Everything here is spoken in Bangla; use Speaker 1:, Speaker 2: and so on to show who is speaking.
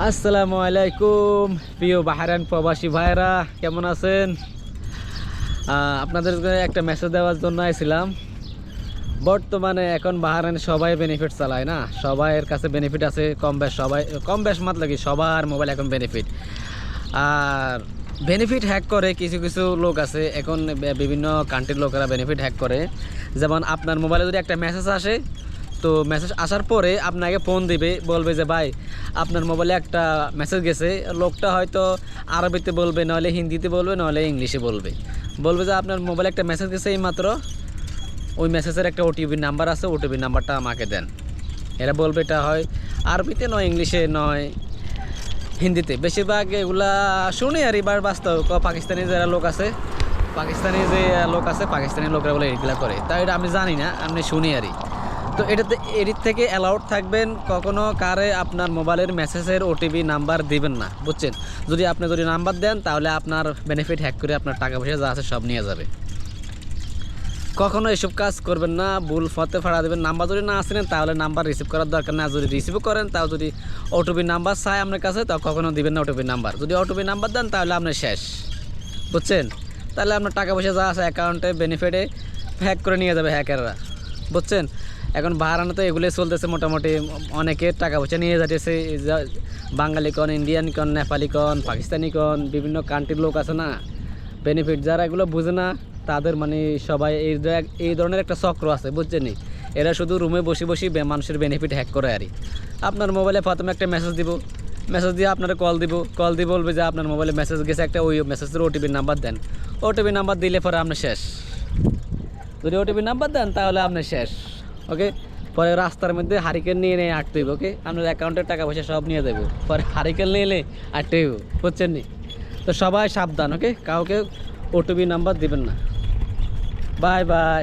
Speaker 1: আসসালামু আলাইকুম, প্রিয় বাহারান প্রবাসী ভাইরা কেমন আছেন? আপনাদের একটা মেসেজ দেওয়ার জন্য আইছিলাম। বর্তমানে এখন বাহারান সবাই বেনিফিট চালায় না? সবাইয়ের কাছে বেনিফিট আছে, কম বেশ সবাই, কম বেশ মাত্র কি সবার মোবাইল এখন বেনিফিট আর বেনিফিট হ্যাক করে কিছু কিছু লোক আছে, এখন বিভিন্ন কান্ট্রির লোকেরা বেনিফিট হ্যাক করে। যেমন আপনার মোবাইলে যদি একটা মেসেজ আসে তো মেসেজ আসার পরে আপনাকে ফোন দিবে, বলবে যে, ভাই, আপনার মোবাইলে একটা মেসেজ গেছে। লোকটা হয়তো আরবিতে বলবে, নাহলে হিন্দিতে বলবে, নাহলে ইংলিশে বলবে। বলবে যে, আপনার মোবাইলে একটা মেসেজ গেছে এই মাত্র ওই মেসেজের একটা ওটিপি নাম্বার আছে ওটিপি নাম্বারটা আমাকে দেন। এরা বলবে, এটা হয় আরবিতে, নয় ইংলিশে, নয় হিন্দিতে। বেশিরভাগ এগুলা শুনি আর এবার বাস্তব। পাকিস্তানি যারা লোক আছে, পাকিস্তানি যে লোক আছে, পাকিস্তানি লোকরা বলে এগুলা করে। তাই এটা আমি জানি না, আমি শুনি আরই। তো এটাতে এডিট থেকে অ্যালাউড থাকবেন, কখনো কারে আপনার মোবাইলের মেসেজের ওটিপি নাম্বার দিবেন না, বুঝছেন? যদি আপনি যদি নাম্বার দেন, তাহলে আপনার বেনিফিট হ্যাক করে আপনার টাকা পয়সা যা আছে সব নিয়ে যাবে। কখনো এসব কাজ করবেন না, ভুল ফতে ফাড়া দেবেন। নাম্বার যদি না আসেন, তাহলে নাম্বার রিসিভ করার দরকার না যদি রিসিভ করেন, তাও যদি ওটিপি নাম্বার চায় আপনার কাছে তাও কখনো দিবেন না ওটিপি নাম্বার যদি ওটিপি নাম্বার দেন, তাহলে আপনার শেষ, বুঝছেন? তাহলে আপনার টাকা পয়সা যা আছে অ্যাকাউন্টে বেনিফিটে হ্যাক করে নিয়ে যাবে হ্যাকাররা বুঝছেন? এখন বাহারানো তো এগুলোই চলতেছে মোটামুটি। অনেকে টাকা পয়সা নিয়ে যাচ্ছে বাঙালি কন ইন্ডিয়ান কন নেপালি কন পাকিস্তানি কন, বিভিন্ন কান্ট্রির লোক আছে না? বেনিফিট যারা এগুলো বুঝে না, তাদের মানে সবাই এই এই ধরনের একটা চক্র আছে, বুঝছেন? এরা শুধু রুমে বসে বসে মানুষের বেনিফিট হ্যাক করে আরই আপনার মোবাইলে প্রথমে একটা মেসেজ দিব মেসেজ দিয়ে আপনারা কল দিব কল দিয়ে বলবে যে আপনার মোবাইলে মেসেজ গেছে একটা, ওই মেসেজের ওটিপি নাম্বার দেন। ওটিপি নাম্বার দিলে পরে আপনি শেষ। যদি ওটিপি নাম্বার দেন, তাহলে আপনি শেষ। ওকে পরে রাস্তার মধ্যে হারিকেন নিয়ে নিয়ে আটতে হইব ওকে আপনার অ্যাকাউন্টের টাকা পয়সা সব নিয়ে দেবো পরে হারিকেন নিয়ে এলে আটতে হইব, বুঝছেন নি? তো সবাই সাবধান ওকে কাউকে ওটিপি নাম্বার দিবেন না। Bye bye